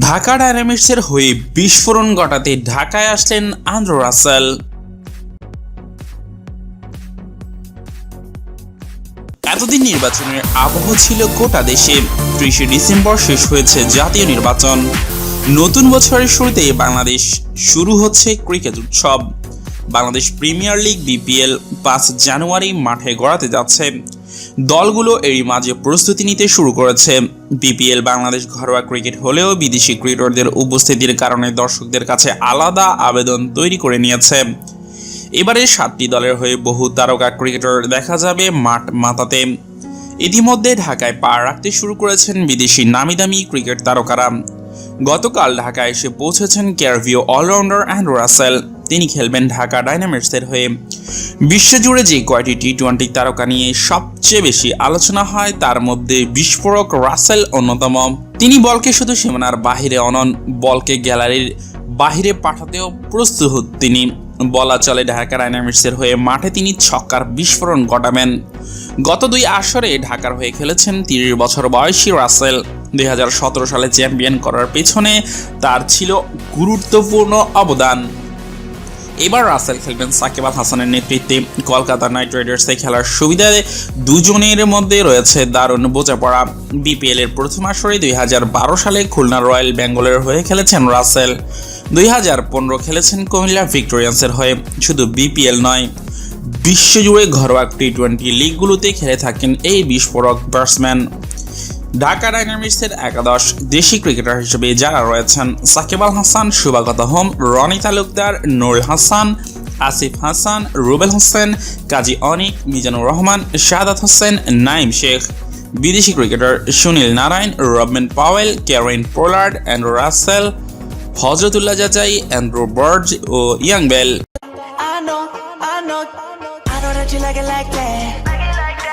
ঢাকা ডায়নামিক্সের হয়ে বিস্ফোরণ ঘটাতে ঢাকায় আসলেন আন্দ্র রাসেল। এতদিন নির্বাচনের আবহ ছিল গোটা দেশে। ত্রিশে ডিসেম্বর শেষ হয়েছে জাতীয় নির্বাচন। নতুন বছরের শুরুতে বাংলাদেশ শুরু হচ্ছে ক্রিকেট উৎসব। বাংলাদেশ প্রিমিয়ার লিগ বিপিএল পাঁচ জানুয়ারি মাঠে গড়াতে যাচ্ছে। দলগুলো এরই মাঝে প্রস্তুতি নিতে শুরু করেছে। বিপিএল বাংলাদেশ ঘরোয়া ক্রিকেট হলেও বিদেশি ক্রিকেটারদের উপস্থিতির কারণে দর্শকদের কাছে আলাদা আবেদন তৈরি করে নিয়েছে। এবারে সাতটি দলের হয়ে বহু তারকা ক্রিকেটার দেখা যাবে মাঠ মাতাতে। ইতিমধ্যে ঢাকায় পা রাখতে শুরু করেছেন বিদেশি নামি দামি ক্রিকেট তারকারা। গতকাল ঢাকায় এসে পৌঁছেছেন ক্যারভিও অলরাউন্ডার অ্যান্ড রাসেল। তিনি খেলবেন ঢাকা ডাইনামিক্সের হয়ে। বিশ্বজুড়ে যে কয়টি টি টোয়েন্টি তারকা নিয়ে সবচেয়ে বেশি আলোচনা হয়, তার মধ্যে বিস্ফোরক রাসেল অন্যতম। তিনি বলকে শুধু সীমানার বাহিরে অনন, বলকে গ্যালারির বাহিরে পাঠাতেও প্রস্তুত তিনি। বলা চলে ঢাকা ডাইনামিক্সের হয়ে মাঠে তিনি ছক্কার বিস্ফোরণ ঘটাবেন। গত দুই আসরে ঢাকার হয়ে খেলেছেন তিরিশ বছর বয়সী রাসেল। দুই হাজার সতেরো সালে চ্যাম্পিয়ন করার পেছনে তার ছিল গুরুত্বপূর্ণ অবদান। এবার রাসেল খেলবেন সাকিব আল হাসানের নেতৃত্বে কলকাতা নাইট রাইডার্সে খেলার সুবিধায় দুজনের মধ্যে রয়েছে দারুণ বোঝাপড়া। বিপিএল এর প্রথম আসরে দুই হাজার বারো সালে খুলনা রয়্যাল বেঙ্গলের হয়ে খেলেছেন রাসেল। দুই হাজার পনেরো খেলেছেন কুমিল্লা ভিক্টোরিয়ান্সের হয়ে। শুধু বিপিএল নয়, বিশ্বজুড়ে ঘরোয়া টি টোয়েন্টি লিগগুলোতে খেলে থাকেন এই বিস্ফোরক ব্যাটসম্যান। ঢাকা ডাইনামিক্সের একাদশ দেশি ক্রিকেটার হিসেবে যারা রয়েছেন সাকিব আল হাসান, সুবাগত হোম, রনি তালুকদার, নুরুল হাসান, আসিফ হাসান, রুবেল হোসেন, কাজী অনিক, মিজানুর রহমান শাহাদাত হোসেন, নাইম শেখ। বিদেশি cricketer Sunil Narine, Rovman Powell Kieron Pollard, Andre Russell, Hazratullah Zazai Andrew Burge ও Ian Bell.